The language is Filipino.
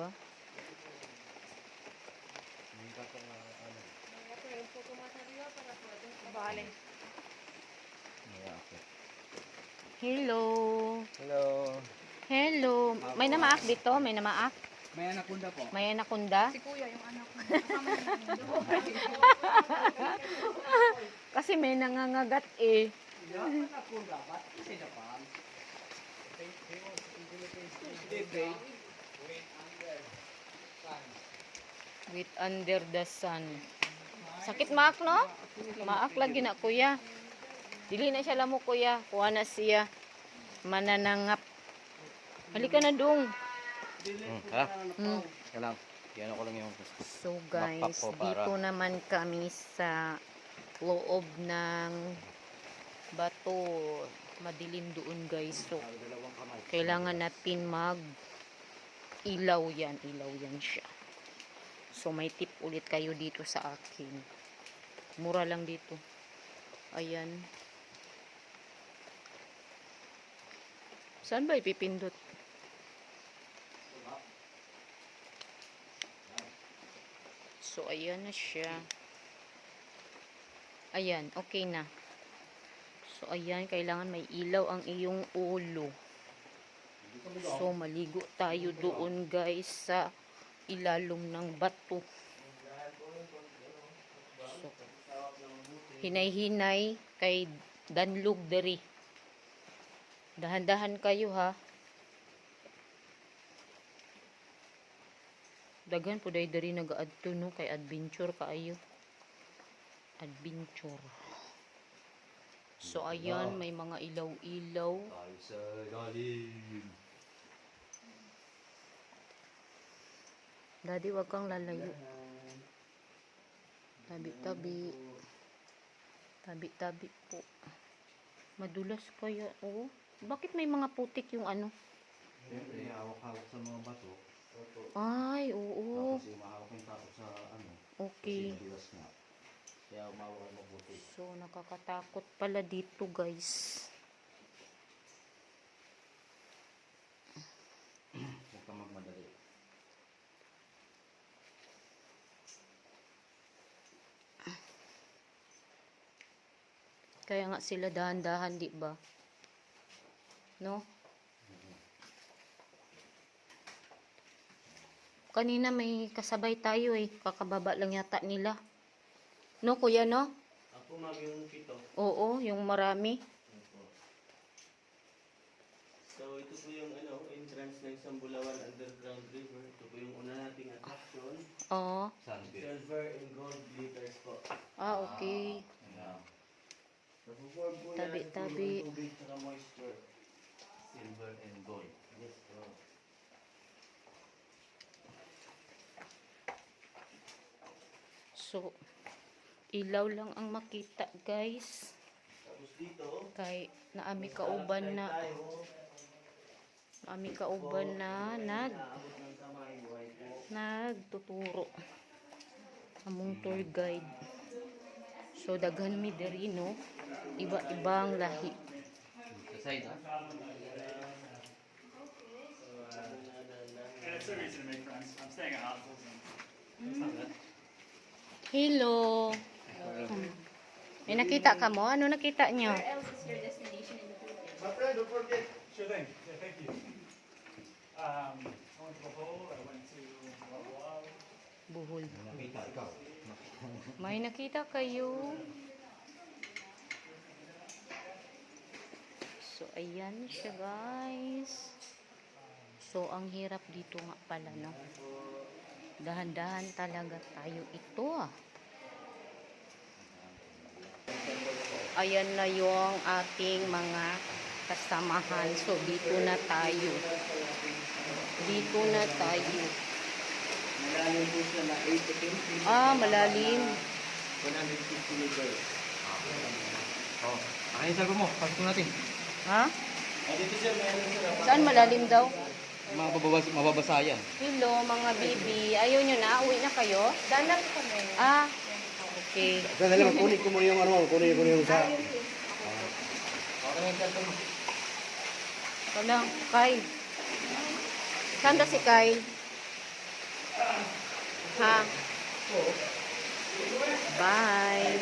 ba? Hindi ka pa ano. Bale. Yeah, okay. Hello. Hello. Hello. May namaak dito? May namaak? May anakunda po. May anakunda? Si kuya, yung anak ko. Kasi may nangangagat eh. Anakunda. Ba't kasi na pa? Bebe. With under the sun. Sakit maak no? Maak lagi na kuya. Dili na siya lamo kuya. Kuha na siya. Mananangap. Halika na dong. Hmm, ha? Hmm. Yan lang. Yan ako lang yung... So guys, dito naman kami sa loob ng bato. Madilim doon guys. So, kailangan natin mag ilaw yan. Ilaw yan siya. So, may tip ulit kayo dito sa akin. Mura lang dito. Ayan. Saan ba ipipindot? So, ayan na siya. Ayan, okay na. So, ayan, kailangan may ilaw ang iyong ulo. So, maligo tayo doon, guys, sa ilalong ng bato. So, hinay-hinay kay Danlug deri. Dahan-dahan kayo, ha? Daghan po dahil dari nag-adto, no? Kay adventure kaayo. Adventure. So, ayan, may mga ilaw-ilaw. Tayo sa ilalim. Daddy, wag kang lalayo. Tabi-tabi. Tabi-tabi po. Madulas kaya. Oo. Bakit may mga putik yung ano? Siyempre, hawak-hawak sa mga bato. Ay, oo. Tapos yung mahawak yung tao sa ano. Okay. Kasi madulas nga. Kaya umawak ang mabuti. So, nakakatakot pala dito, guys. Kaya nga sila dahan-dahan, di ba? No? Kanina may kasabay tayo eh. Kakababa lang yata nila. No, kuya, no? Ako mag yung pito. Oo, yung marami. So ito po yung ano, entrance ng Sambulawan Underground River. Ito po yung una nating attraction. Oo. Silver and gold glitters po. Ah, okay. Yeah. Napuform po Tabi, yan sa tabi. tulong ng tubig at moisture. Silver and gold. Yes. So, ilaw lang ang makita, guys. Tapos dito, Kay naami kauban na, naami kauban na nag nagtuturo among tour guide. So daghan mi diri no, iba-ibang lahi. Sa side, ha? And it's a reason to make friends. I'm staying at hostels and Hello. May nakita ka mo? Ano nakita nyo? My friend, don't forget. Sure thing. Yeah, thank you. Um, I went to the hole. I went to. Nakita, ikaw. May nakita kayo? So, ayan siya, guys. So, ang hirap dito nga pala, no? Dahan-dahan talaga tayo ito, ah. Ayan na yung ating mga kasamahan. So, dito na tayo. Dito na tayo. Malalim po siya na 8 to 10 feet. Ah, malalim. 150 meters. Oh, akin sa mo. Pasok natin. Ha? Ah, na Saan malalim daw? Mga bababas, mababasa yan. Hello, mga baby. Ayaw nyo na? Uwi na kayo? Dalang kami. Ah, okay. Dali lang, kunin ko muna yung ano, kunin ko yung sa... Ito lang, Kyle. Saan ba si Kyle? ha. Bye.